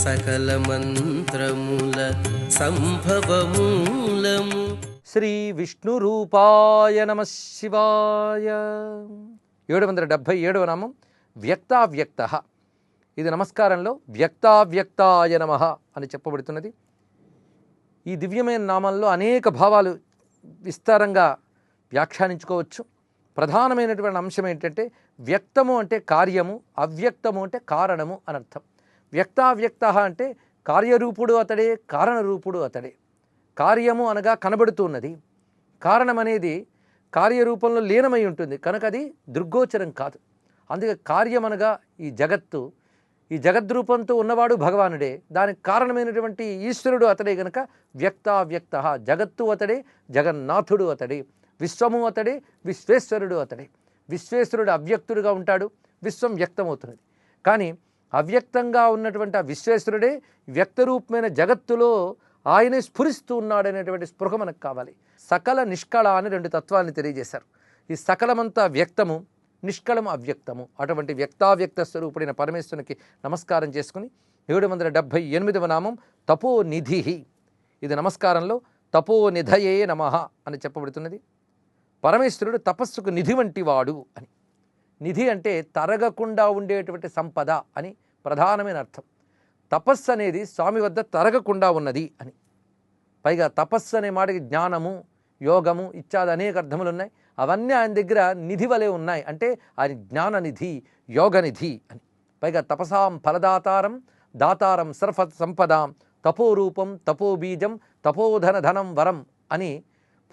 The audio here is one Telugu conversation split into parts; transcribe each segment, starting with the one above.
సకల మంత్రముల సంభవమూలము. శ్రీ విష్ణు రూపాయ నమ శివాయ. ఏడు వందల డెబ్భై ఏడవ నామం వ్యక్తావ్యక్త. ఇది నమస్కారంలో వ్యక్తావ్యక్తాయ నమ అని చెప్పబడుతున్నది. ఈ దివ్యమైన నామంలో అనేక భావాలు విస్తారంగా వ్యాఖ్యానించుకోవచ్చు. ప్రధానమైనటువంటి అంశం ఏంటంటే వ్యక్తము అంటే కార్యము అవ్యక్తము అంటే కారణము అనర్థం. వ్యక్తావ్యక్త అంటే కార్యరూపుడు అతడే కారణరూపుడు అతడే. కార్యము అనగా కనబడుతున్నది. కారణం అనేది కార్యరూపంలో లీనమై ఉంటుంది. కనుక అది దృగ్గోచరం కాదు. అందుకే కార్యం అనగా ఈ జగత్తు ఈ జగద్రూపంతో ఉన్నవాడు భగవానుడే. దానికి కారణమైనటువంటి ఈశ్వరుడు అతడే గనక వ్యక్తావ్యక్త. జగత్తు అతడే జగన్నాథుడు అతడే. విశ్వము అతడే విశ్వేశ్వరుడు అతడే. విశ్వేశ్వరుడు అవ్యక్తుడుగా ఉంటాడు. విశ్వం వ్యక్తమవుతున్నది. కానీ అవ్యక్తంగా ఉన్నటువంటి ఆ విశ్వేశ్వరుడే వ్యక్తరూపమైన జగత్తులో ఆయనే స్ఫురిస్తూ ఉన్నాడనేటువంటి స్పృహ మనకు కావాలి. సకల నిష్కళ అని రెండు తత్వాన్ని తెలియజేశారు. ఈ సకలమంతా వ్యక్తము నిష్కళం అవ్యక్తము. అటువంటి వ్యక్తావ్యక్త స్వరూపుడైన పరమేశ్వరునికి నమస్కారం చేసుకుని ఏడు వందల డెబ్భై ఎనిమిదవ నామం తపోనిధి ఇది నమస్కారంలో తపోనిధయే నమ అని చెప్పబడుతున్నది. పరమేశ్వరుడు తపస్సుకు నిధి వంటి వాడు అని. నిధి అంటే తరగకుండా ఉండేటువంటి సంపద అని ప్రధానమైన అర్థం. తపస్సు అనేది స్వామి వద్ద తరగకుండా ఉన్నది అని. పైగా తపస్సు అనే మాటకి జ్ఞానము యోగము ఇత్యాది అనేక అర్థములు ఉన్నాయి. అవన్నీ ఆయన దగ్గర నిధి వలె ఉన్నాయి. అంటే ఆయన జ్ఞాననిధి యోగనిధి అని. పైగా తపసాం ఫలదాతారం దాతారం సర్ఫ సంపదాం తపోరూపం తపోబీజం తపోధన ధనం వరం అని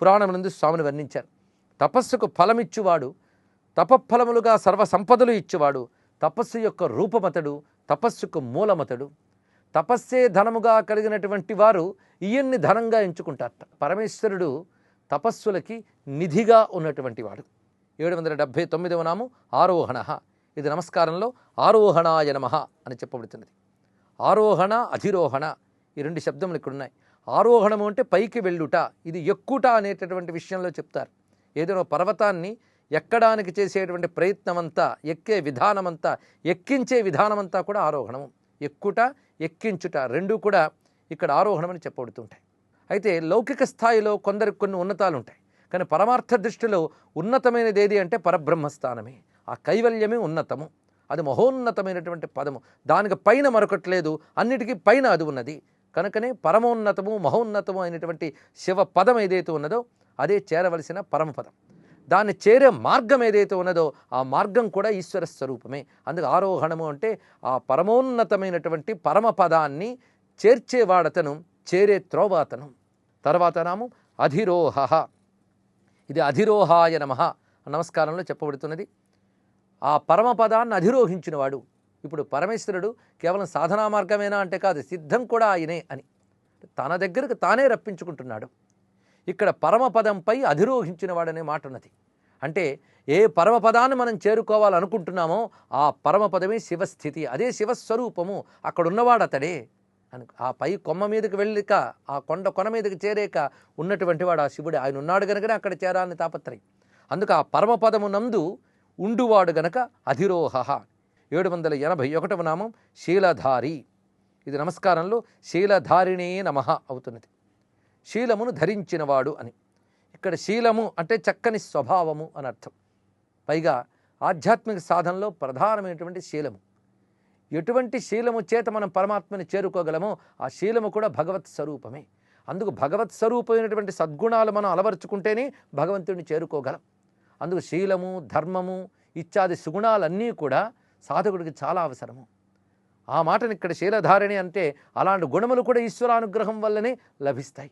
పురాణం నుండి స్వామిని వర్ణించారు. తపస్సుకు ఫలమిచ్చువాడు తపఫలములుగా సర్వ సంపదలు ఇచ్చేవాడు. తపస్సు యొక్క రూపమతడు తపస్సుకు మూలమతడు. తపస్సే ధనముగా కలిగినటువంటి వారు ఈయన్ని ధనంగా ఎంచుకుంటారట. పరమేశ్వరుడు తపస్సులకి నిధిగా ఉన్నటువంటి వాడు. ఏడు వందల డెబ్భై తొమ్మిదవ నాము ఆరోహణ. ఇది నమస్కారంలో ఆరోహణాయ నమ అని చెప్పబడుతున్నది. ఆరోహణ అధిరోహణ ఈ రెండు శబ్దములు ఇక్కడ ఉన్నాయి ఆరోహణము అంటే పైకి వెళ్ళుట. ఇది ఎక్కుట అనేటటువంటి విషయంలో చెప్తారు. ఏదైనా పర్వతాన్ని ఎక్కడానికి చేసేటువంటి ప్రయత్నమంతా ఎక్కే విధానమంతా ఎక్కించే విధానమంతా కూడా ఆరోహణము ఎక్కుట ఎక్కించుట రెండు కూడా ఇక్కడ ఆరోహణమని చెప్పబడుతుంటాయి. అయితే లౌకిక స్థాయిలో కొందరికి కొన్ని ఉన్నతాలు ఉంటాయి కానీ పరమార్థ దృష్టిలో ఉన్నతమైనది ఏది అంటే పరబ్రహ్మస్థానమే. ఆ కైవల్యమే ఉన్నతము. అది మహోన్నతమైనటువంటి పదము. దానికి పైన మరొకటి లేదు. అన్నిటికీ పైన అది ఉన్నది. కనుకనే పరమోన్నతము మహోన్నతము అయినటువంటి శివ పదం ఏదైతే ఉన్నదో అదే చేరవలసిన పరమపదం. దాన్ని చేరే మార్గం ఏదైతే ఉన్నదో ఆ మార్గం కూడా ఈశ్వర స్వరూపమే. అందుకు ఆరోహణము అంటే ఆ పరమోన్నతమైనటువంటి పరమపదాన్ని చేర్చేవాడతను చేరే త్రోవాతను. తర్వాత నాము అధిరోహ. ఇది అధిరోహాయ నమ నమస్కారంలో చెప్పబడుతున్నది. ఆ పరమపదాన్ని అధిరోహించినవాడు. ఇప్పుడు పరమేశ్వరుడు కేవలం సాధనా మార్గమేనా అంటే కాదు సిద్ధం కూడా ఆయనే అని. తన దగ్గరకు తానే రప్పించుకుంటున్నాడు. ఇక్కడ పరమపదంపై అధిరోహించిన వాడనే మాట ఉన్నది అంటే ఏ పరమపదాన్ని మనం చేరుకోవాలనుకుంటున్నామో ఆ పరమపదమే శివస్థితి అదే శివస్వరూపము అక్కడ ఉన్నవాడు అతడే అని ఆ పై కొమ్మ మీదకి వెళ్ళిక ఆ కొండ కొన మీదకి చేరేక ఉన్నటువంటి వాడు ఆ శివుడు. ఆయన ఉన్నాడు గనుకనే అక్కడ చేరాలని తాపత్రయం. అందుకు ఆ పరమపదము నందు ఉండువాడు గనక అధిరోహ. ఏడు వందల ఎనభై ఒకటవ నామం శీలధారి. ఇది నమస్కారంలో శీలధారిణే నమ అవుతున్నది. శీలమును ధరించినవాడు అని. ఇక్కడ శీలము అంటే చక్కని స్వభావము అని అర్థం. పైగా ఆధ్యాత్మిక సాధనలో ప్రధానమైనటువంటి శీలము. ఎటువంటి శీలము చేత మనం పరమాత్మని చేరుకోగలమో ఆ శీలము కూడా భగవత్ స్వరూపమే. అందుకు భగవత్ స్వరూపమైనటువంటి సద్గుణాలు మనం అలవర్చుకుంటేనే భగవంతుడిని చేరుకోగలం. అందుకు శీలము ధర్మము ఇత్యాది సుగుణాలన్నీ కూడా సాధకుడికి చాలా అవసరము. ఆ మాటని ఇక్కడ శీలధారిణి అంటే అలాంటి గుణములు కూడా ఈశ్వరానుగ్రహం వల్లనే లభిస్తాయి.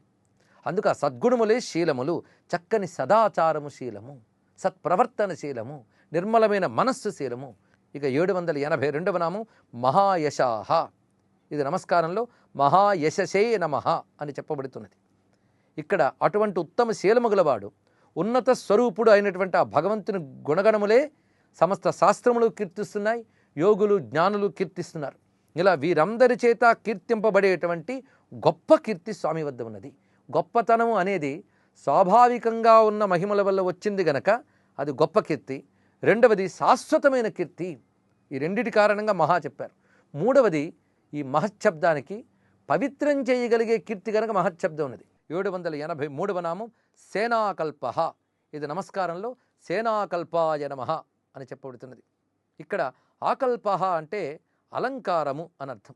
అందుక సద్గుణములే శీలములు చక్కని సదాచారము శీలము సత్ప్రవర్తన శీలము నిర్మలమైన మనస్సు శీలము. ఇక ఏడు వందల ఎనభై రెండవ నామం మహాయశాహ. ఇది నమస్కారంలో మహాయశసే నమ అని చెప్పబడుతున్నది. ఇక్కడ అటువంటి ఉత్తమ శీలము గలవాడు ఉన్నత స్వరూపుడు అయినటువంటి ఆ భగవంతుని గుణగణములే సమస్త శాస్త్రములు కీర్తిస్తున్నాయి యోగులు జ్ఞానులు కీర్తిస్తున్నారు. ఇలా వీరందరి చేత కీర్తింపబడేటువంటి గొప్ప కీర్తి స్వామి వద్ద ఉన్నది. గొప్పతనం అనేది స్వాభావికంగా ఉన్న మహిమల వల్ల వచ్చింది గనక అది గొప్ప కీర్తి. రెండవది శాశ్వతమైన కీర్తి. ఈ రెండిటి కారణంగా మహా చెప్పారు. మూడవది ఈ మహశబ్దానికి పవిత్రం చేయగలిగే కీర్తి కనుక మహశబ్దం ఉన్నది. ఏడు వందల ఎనభై మూడవ నామం సేనాకల్ప ఇది నమస్కారంలో సేనాకల్పాయ నమ అని చెప్పబడుతున్నది. ఇక్కడ ఆకల్ప అంటే అలంకారము అని అర్థం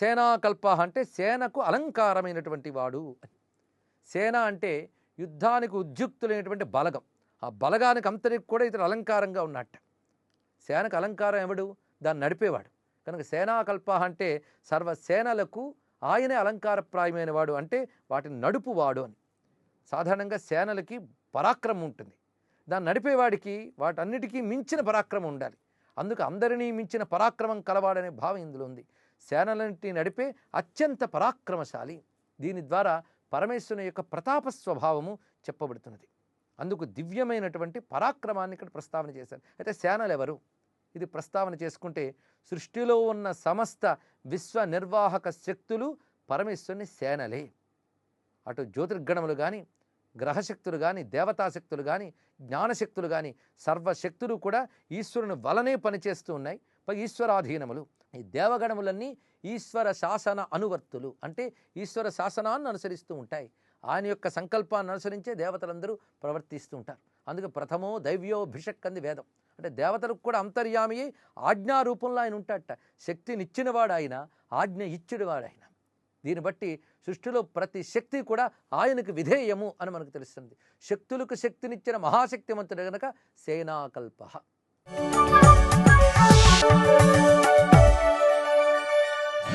సేనాకల్ప అంటే సేనకు అలంకారమైనటువంటి వాడు అని. సేన అంటే యుద్ధానికి ఉద్యుక్తులైనటువంటి బలగం. ఆ బలగానికి అంతరికి కూడా ఇతడు అలంకారంగా ఉన్నట్ట. సేనకు అలంకారం ఎవడు? దాన్ని నడిపేవాడు. కనుక సేనాకల్ప అంటే సర్వ సేనలకు ఆయనే అలంకారప్రాయమైన వాడు అంటే వాటిని నడుపువాడు అని. సాధారణంగా సేనలకి పరాక్రమం ఉంటుంది. దాన్ని నడిపేవాడికి వాటన్నిటికీ మించిన పరాక్రమం ఉండాలి. అందుకు అందరినీ మించిన పరాక్రమం కలవాడనే భావం ఇందులో ఉంది. సేనలన్నింటినీ నడిపే అత్యంత పరాక్రమశాలి. దీని ద్వారా పరమేశ్వరుని యొక్క ప్రతాప స్వభావము చెప్పబడుతున్నది. అందుకు దివ్యమైనటువంటి పరాక్రమాన్ని ఇక్కడ ప్రస్తావన చేశారు. అయితే సేనలు ఎవరు ఇది ప్రస్తావన చేసుకుంటే సృష్టిలో ఉన్న సమస్త విశ్వ నిర్వాహక శక్తులు పరమేశ్వరుని సేనలే. అటు జ్యోతిర్గణములు కానీ గ్రహశక్తులు కానీ దేవతాశక్తులు కానీ జ్ఞానశక్తులు కానీ సర్వశక్తులు కూడా ఈశ్వరుని వలనే పనిచేస్తూ ఉన్నాయి. పై ఈశ్వరాధీనములు. ఈ దేవగణములన్నీ ఈశ్వర శాసన అనువర్తులు. అంటే ఈశ్వర శాసనాన్ని అనుసరిస్తూ ఉంటాయి. ఆయన యొక్క సంకల్పాన్ని అనుసరించే దేవతలందరూ ప్రవర్తిస్తూ ఉంటారు. అందుకే ప్రథమో దైవ్యోభిషక్ అంది వేదం. అంటే దేవతలకు కూడా అంతర్యామి ఆజ్ఞా రూపంలో ఆయన ఉంటాడట. శక్తినిచ్చినవాడు ఆయన ఆజ్ఞ ఇచ్చినవాడు ఆయన. దీన్ని బట్టి సృష్టిలో ప్రతి శక్తి కూడా ఆయనకు విధేయము అని మనకు తెలుస్తుంది. శక్తులకు శక్తినిచ్చిన మహాశక్తిమంతుడు గనక సేనాకల్ప.